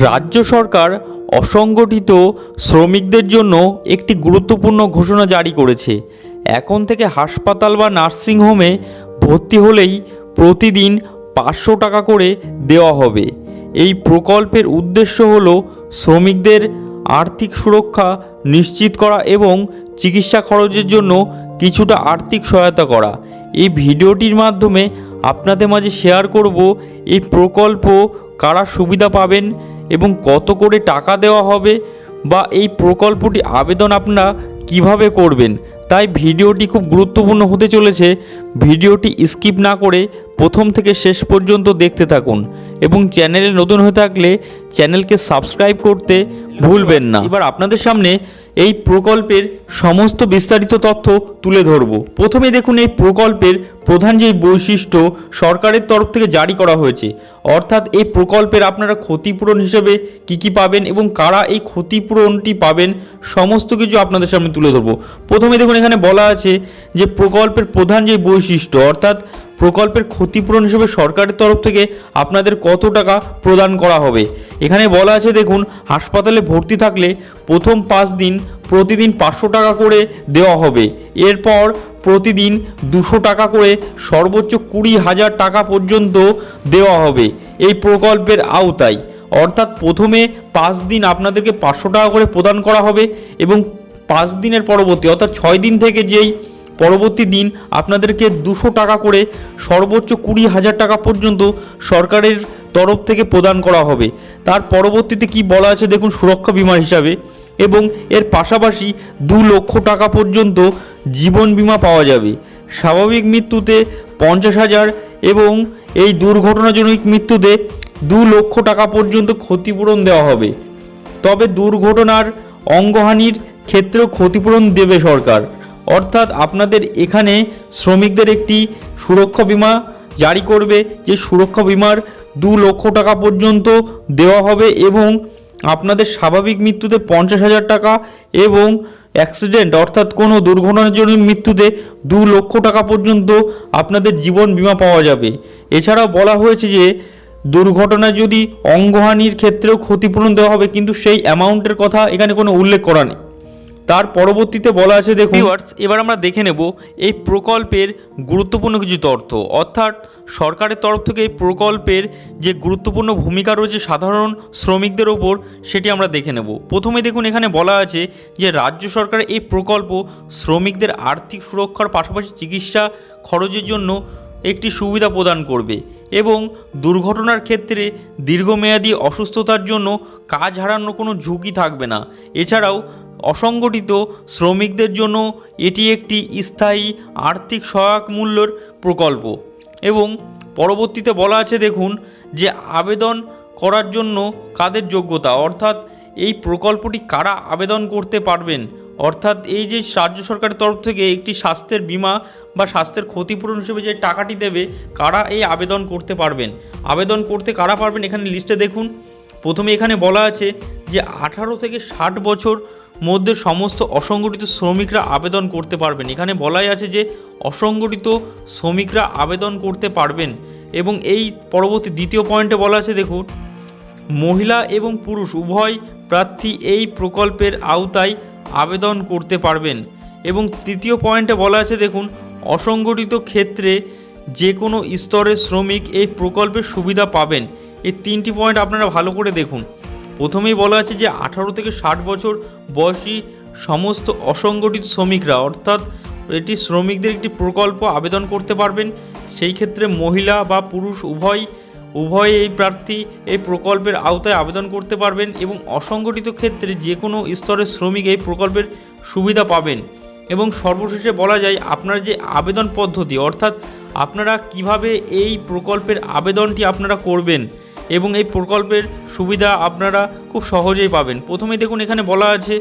রাজ্য সরকার অসংগঠিত শ্রমিকদের জন্য একটি গুরুত্বপূর্ণ ঘোষণা জারি করেছে। এখন থেকে হাসপাতাল বা নার্সিংহোমে ভর্তি হলেই প্রতিদিন পাঁচশো টাকা করে দেওয়া হবে। এই প্রকল্পের উদ্দেশ্য হল শ্রমিকদের আর্থিক সুরক্ষা নিশ্চিত করা এবং চিকিৎসা খরচের জন্য কিছুটা আর্থিক সহায়তা করা। এই ভিডিওটির মাধ্যমে আপনাদের মাঝে শেয়ার করব, এই প্রকল্প কারা সুবিধা পাবেন এবং কত করে টাকা দেওয়া হবে বা এই প্রকল্পটি আবেদন আপনারা কীভাবে করবেন, তাই ভিডিওটি খুব গুরুত্বপূর্ণ হতে চলেছে। ভিডিওটি স্কিপ না করে প্রথম থেকে শেষ পর্যন্ত দেখতে থাকুন এবং চ্যানেলে নতুন হয়ে থাকলে চ্যানেলকে সাবস্ক্রাইব করতে ভুলবেন না। এবার আপনাদের সামনে এই প্রকল্পের সমস্ত বিস্তারিত তথ্য তুলে ধরব। প্রথমে দেখুন এই প্রকল্পের প্রধান যেই বৈশিষ্ট্য সরকারের তরফ থেকে জারি করা হয়েছে। অর্থাৎ এই প্রকল্পের আপনারা ক্ষতিপূরণ হিসেবে কি কি পাবেন এবং কারা এই ক্ষতিপূরণটি পাবেন সমস্ত কিছু আপনাদের সামনে তুলে ধরবো। প্রথমে দেখুন এখানে বলা আছে যে প্রকল্পের প্রধান যে বৈশিষ্ট্য, অর্থাৎ প্রকল্পের ক্ষতিপূরণ হিসেবে সরকারের তরফ থেকে আপনাদের কত টাকা প্রদান করা হবে। এখানে বলা আছে, দেখুন, হাসপাতালে ভর্তি থাকলে প্রথম পাঁচ দিন প্রতিদিন পাঁচশো টাকা করে দেওয়া হবে। এরপর প্রতিদিন দুশো টাকা করে সর্বোচ্চ কুড়ি হাজার টাকা পর্যন্ত দেওয়া হবে এই প্রকল্পের আওতায়। অর্থাৎ প্রথমে পাঁচ দিন আপনাদেরকে পাঁচশো টাকা করে প্রদান করা হবে এবং পাঁচ দিনের পরবর্তী, অর্থাৎ ছয় দিন থেকে যেই পরবর্তী দিন আপনাদেরকে দুশো টাকা করে সর্বোচ্চ কুড়ি হাজার টাকা পর্যন্ত সরকারের তরফ থেকে প্রদান করা হবে। তার পরবর্তীতে কি বলা আছে দেখুন, সুরক্ষা বিমা হিসাবে। এবং এর পাশাপাশি দু লক্ষ টাকা পর্যন্ত জীবন বিমা পাওয়া যাবে। স্বাভাবিক মৃত্যুতে পঞ্চাশ হাজার এবং এই দুর্ঘটনাজনিত মৃত্যুতে দু লক্ষ টাকা পর্যন্ত ক্ষতিপূরণ দেওয়া হবে। তবে দুর্ঘটনার অঙ্গহানির ক্ষেত্রেও ক্ষতিপূরণ দেবে সরকার। অর্থাৎ আপনাদের এখানে শ্রমিকদের একটি সুরক্ষা বিমা জারি করবে। যে সুরক্ষা বিমার দু লক্ষ টাকা পর্যন্ত দেওয়া হবে এবং আপনাদের স্বাভাবিক মৃত্যুতে পঞ্চাশ হাজার টাকা এবং অ্যাক্সিডেন্ট অর্থাৎ কোনো দুর্ঘটনাজনিত মৃত্যুতে দু লক্ষ টাকা পর্যন্ত আপনাদের জীবন বিমা পাওয়া যাবে। এছাড়াও বলা হয়েছে যে, দুর্ঘটনা যদি অঙ্গহানির ক্ষেত্রেও ক্ষতিপূরণ দেওয়া হবে, কিন্তু সেই অ্যামাউন্টের কথা এখানে কোনো উল্লেখ করা নেই। তার পরবর্তীতে বলা আছে, দেখুন। ভিউয়ার্স এবার আমরা দেখে নেব এই প্রকল্পের গুরুত্বপূর্ণ কিছু তথ্য। অর্থাৎ, সরকারের তরফ থেকে এই প্রকল্পের যে গুরুত্বপূর্ণ ভূমিকা রয়েছে সাধারণ শ্রমিকদের ওপর, সেটি আমরা দেখে নেব। প্রথমে দেখুন, এখানে বলা আছে যে, রাজ্য সরকারের এই প্রকল্প শ্রমিকদের আর্থিক সুরক্ষার পাশাপাশি চিকিৎসা খরচের জন্য একটি সুবিধা প্রদান করবে এবং দুর্ঘটনার ক্ষেত্রে দীর্ঘমেয়াদী অসুস্থতার জন্য কাজ হারানোর কোনো ঝুঁকি থাকবে না। এছাড়াও অসংগঠিত শ্রমিকদের জন্য এটি একটি স্থায়ী আর্থিক সহায়ক মূল্যর প্রকল্প। এবং পরবর্তীতে বলা আছে, দেখুন, যে আবেদন করার জন্য কাদের যোগ্যতা? অর্থাৎ এই প্রকল্পটি কারা আবেদন করতে পারবেন? অর্থাৎ এই যে রাজ্য সরকারের তরফ থেকে একটি স্বাস্থ্যের বিমা বা স্বাস্থ্যের ক্ষতিপূরণ হিসেবে যে টাকাটি দেবে, কারা এই আবেদন করতে পারবেন? আবেদন করতে কারা পারবেন? এখানে লিস্টে দেখুন। প্রথমে এখানে বলা আছে যে আঠারো থেকে ষাট বছর মধ্যে সমস্ত অসংগঠিত শ্রমিকরা আবেদন করতে পারবেন। এখানে বলাই আছে যে, অসংগঠিত শ্রমিকরা আবেদন করতে পারবেন এবং এই পরবর্তী দ্বিতীয় পয়েন্টে বলা আছে, দেখুন, মহিলা এবং পুরুষ, উভয় প্রার্থী এই প্রকল্পের আওতায় আবেদন করতে পারবেন। এবং তৃতীয় পয়েন্টে বলা আছে, দেখুন, অসংগঠিত ক্ষেত্রে যে কোনো স্তরের শ্রমিক এই প্রকল্পের সুবিধা পাবেন। এই তিনটি পয়েন্ট আপনারা ভালো করে দেখুন। প্রথমেই বলা আছে যে আঠারো থেকে ষাট বছর বয়সী সমস্ত অসংগঠিত শ্রমিকরা, অর্থাৎ এটি শ্রমিকদের একটি প্রকল্প আবেদন করতে পারবেন। সেই ক্ষেত্রে মহিলা বা পুরুষ উভয় উভয় এই প্রার্থী এই প্রকল্পের আওতায় আবেদন করতে পারবেন এবং অসংগঠিত ক্ষেত্রে যে কোনো স্তরের শ্রমিক এই প্রকল্পের সুবিধা পাবেন। এবং সর্বশেষে বলা যায়, আপনার যে আবেদন পদ্ধতি, অর্থাৎ আপনারা কীভাবে এই প্রকল্পের আবেদনটি আপনারা করবেন এবং এই প্রকল্পের সুবিধা আপনারা খুব সহজেই পাবেন। প্রথমে দেখুন, এখানে বলা আছে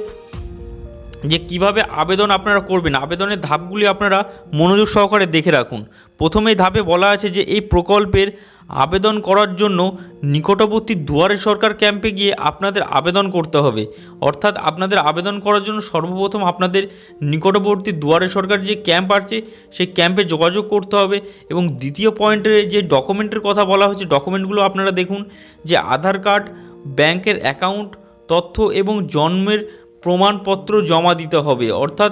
যে কীভাবে আবেদন আপনারা করবেন। আবেদনের ধাপগুলি আপনারা মনোযোগ সহকারে দেখে রাখুন। প্রথমে ধাপে বলা আছে যে এই প্রকল্পের আবেদন করার জন্য নিকটবর্তী দুয়ারে সরকার ক্যাম্পে গিয়ে আপনাদের আবেদন করতে হবে। অর্থাৎ আপনাদের আবেদন করার জন্য সর্বপ্রথম আপনাদের নিকটবর্তী দুয়ারে সরকার যে ক্যাম্প আছে, সেই ক্যাম্পে যোগাযোগ করতে হবে এবং দ্বিতীয় পয়েন্টে যে ডকুমেন্টের কথা বলা হয়েছে, ডকুমেন্টগুলো আপনারা দেখুন, যে আধার কার্ড, ব্যাংকের অ্যাকাউন্ট, তথ্য এবং জন্মের প্রমাণপত্র জমা দিতে হবে। অর্থাৎ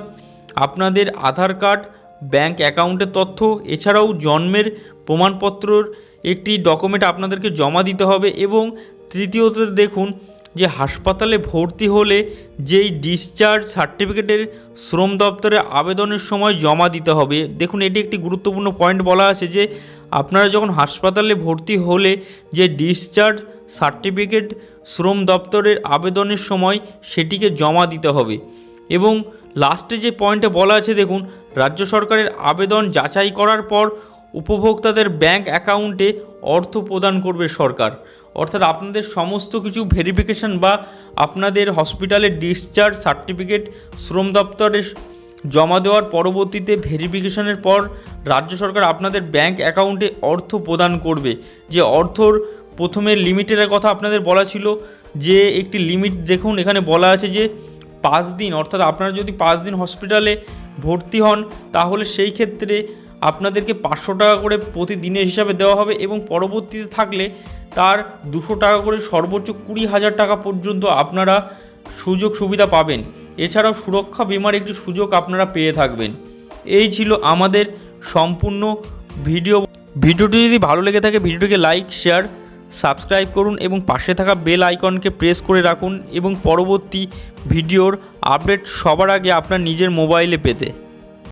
আপনাদের আধার কার্ড, ব্যাংক অ্যাকাউন্টের তথ্য, এছাড়াও জন্মের প্রমাণপত্রর একটি ডকুমেন্ট আপনাদেরকে জমা দিতে হবে এবং তৃতীয়ত দেখুন যে হাসপাতালে ভর্তি হলে যেই ডিসচার্জ সার্টিফিকেটের শ্রম দপ্তরে আবেদনের সময় জমা দিতে হবে। দেখুন, এটি একটি গুরুত্বপূর্ণ পয়েন্ট বলা আছে যে আপনারা যখন হাসপাতালে ভর্তি হলে যে ডিসচার্জ সার্টিফিকেট শ্রম দপ্তরের আবেদনের সময় সেটিকে জমা দিতে হবে। এবং লাস্টে যে পয়েন্টে বলা আছে, দেখুন, রাজ্য সরকারের আবেদন যাচাই করার পর উপভোক্তাদের ব্যাংক অ্যাকাউন্টে অর্থ প্রদান করবে সরকার। অর্থাৎ আপনাদের সমস্ত কিছু ভেরিফিকেশন বা আপনাদের হসপিটালের ডিসচার্জ সার্টিফিকেট শ্রম দপ্তরে জমা দেওয়ার পরবর্তীতে ভেরিফিকেশনের পর রাজ্য সরকার আপনাদের ব্যাংক অ্যাকাউন্টে অর্থ প্রদান করবে। যে অর্থর প্রথমে লিমিটের কথা আপনাদের বলা ছিল, যে একটি লিমিট দেখুন, এখানে বলা আছে যে পাঁচ দিন। অর্থাৎ আপনারা যদি পাঁচ দিন হসপিটালে ভর্তি হন, তাহলে সেই ক্ষেত্রে আপনাদেরকে পাঁচশো টাকা করে প্রতিদিনের হিসাবে দেওয়া হবে এবং পরবর্তীতে থাকলে তার দুশো টাকা করে সর্বোচ্চ কুড়ি হাজার টাকা পর্যন্ত আপনারা সুযোগ সুবিধা পাবেন। এছাড়াও সুরক্ষা বিমার একটি সুযোগ আপনারা পেয়ে থাকবেন। এই ছিল আমাদের সম্পূর্ণ ভিডিও। ভিডিওটি যদি ভালো লেগে থাকে, ভিডিওটিকে লাইক, শেয়ার, সাবস্ক্রাইব করুন এবং পাশে থাকা বেল আইকনকে প্রেস করে রাখুন এবং পরবর্তী ভিডিওর আপডেট সবার আগে আপনার নিজের মোবাইলে পেতে।